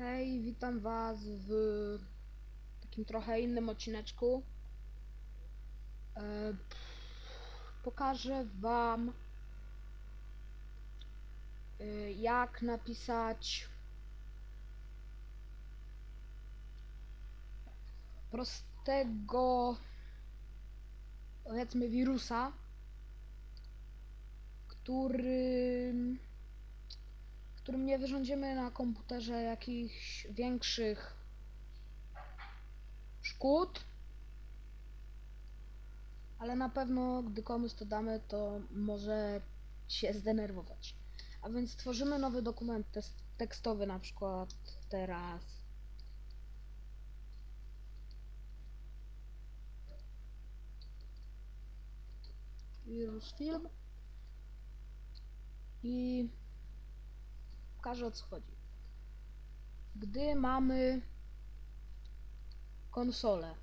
Hej, witam was w takim trochę innym odcineczku. E, pokażę wam e, jak napisać prostego powiedzmy wirusa, którym którym nie wyrządzimy na komputerze jakichś większych szkód. Ale na pewno, gdy komuś to damy, to może się zdenerwować. A więc tworzymy nowy dokument tekstowy, na przykład teraz. Wirus film. I pokażę o co chodzi. Gdy mamy konsolę,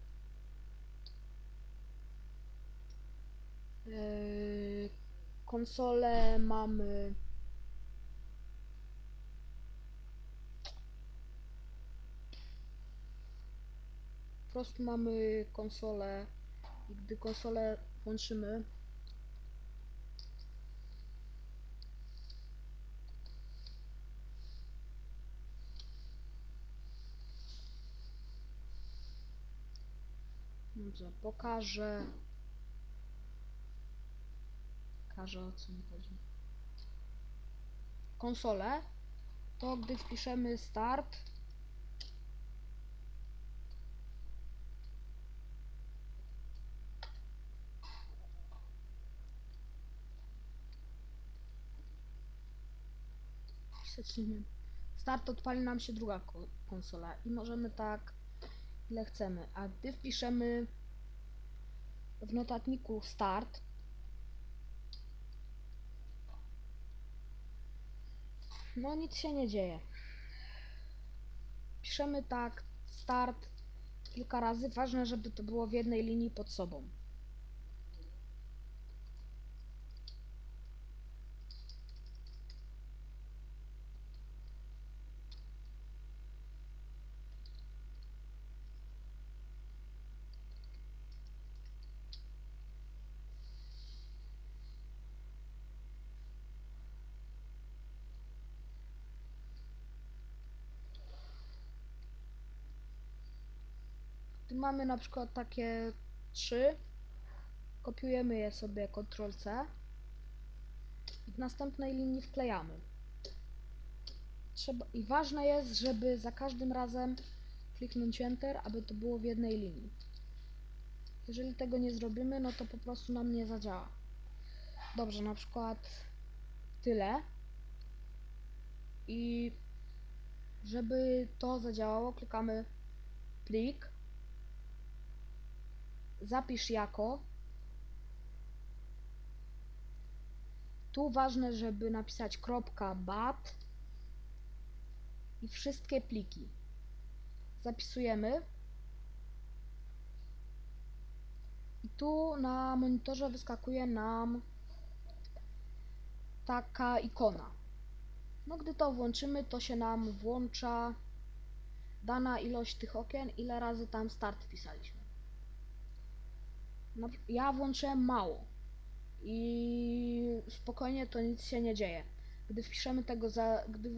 yy, konsolę mamy po prostu mamy konsolę i gdy konsolę włączymy Dobrze, pokażę. Pokażę o co mi chodzi. Konsolę. To gdy wpiszemy start. Start odpali nam się druga ko- konsola i możemy tak ile chcemy. A gdy wpiszemy w notatniku start, no nic się nie dzieje. Piszemy tak start kilka razy. Ważne, żeby to było w jednej linii pod sobą. Mamy na przykład takie trzy. Kopiujemy je sobie Ctrl C i w następnej linii wklejamy. Trzeba, I ważne jest, żeby za każdym razem kliknąć Enter, aby to było w jednej linii. Jeżeli tego nie zrobimy, no to po prostu nam nie zadziała. Dobrze, na przykład tyle. I żeby to zadziałało, klikamy plik, zapisz jako. Tu ważne, żeby napisać .bat i wszystkie pliki. Zapisujemy. I tu na monitorze wyskakuje nam taka ikona. No gdy to włączymy, to się nam włącza dana ilość tych okien, ile razy tam start wpisaliśmy. No, ja włączyłem mało i spokojnie to nic się nie dzieje. Gdy wpiszemy tego za, gdy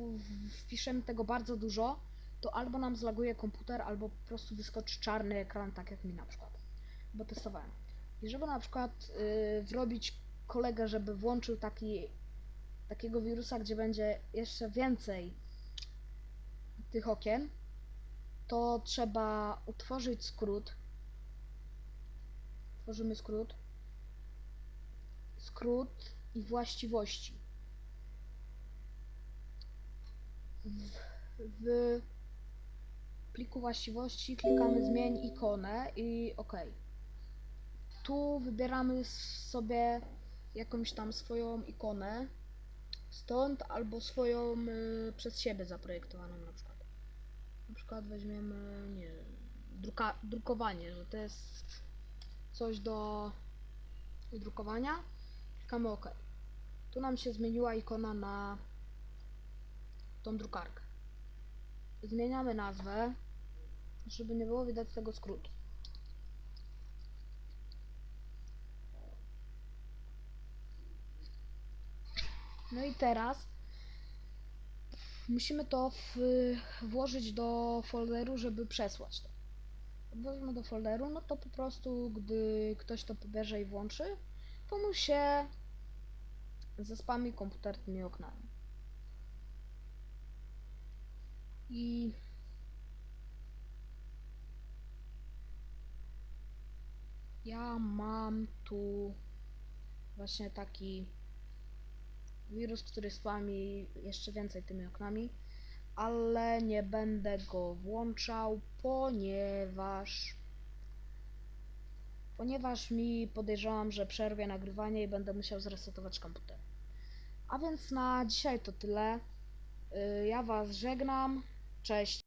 wpiszemy tego bardzo dużo, to albo nam zlaguje komputer, albo po prostu wyskoczy czarny ekran, tak jak mi na przykład. Bo testowałem. I żeby na przykład yy, wrobić kolegę, żeby włączył taki, takiego wirusa, gdzie będzie jeszcze więcej tych okien, to trzeba utworzyć skrót. Tworzymy skrót. Skrót i właściwości. W, w pliku właściwości klikamy zmień ikonę i OK. Tu wybieramy sobie jakąś tam swoją ikonę stąd albo swoją y, przez siebie zaprojektowaną na przykład. Na przykład weźmiemy, nie drukowanie, że to jest coś do drukowania. Klikamy OK. Tu nam się zmieniła ikona na tą drukarkę. zmieniamy nazwę, żeby nie było widać tego skrótu. No i teraz musimy to włożyć do folderu, żeby przesłać to. Włożymy do folderu, no to po prostu, gdy ktoś to pobierze i włączy, to mu się zespami komputer tymi oknami. I ja mam tu właśnie taki wirus, który spami jeszcze więcej tymi oknami, ale nie będę go włączał, ponieważ ponieważ mi podejrzewam, że przerwie nagrywanie i będę musiał zresetować komputer. A więc na dzisiaj to tyle. Y, Ja Was żegnam. Cześć.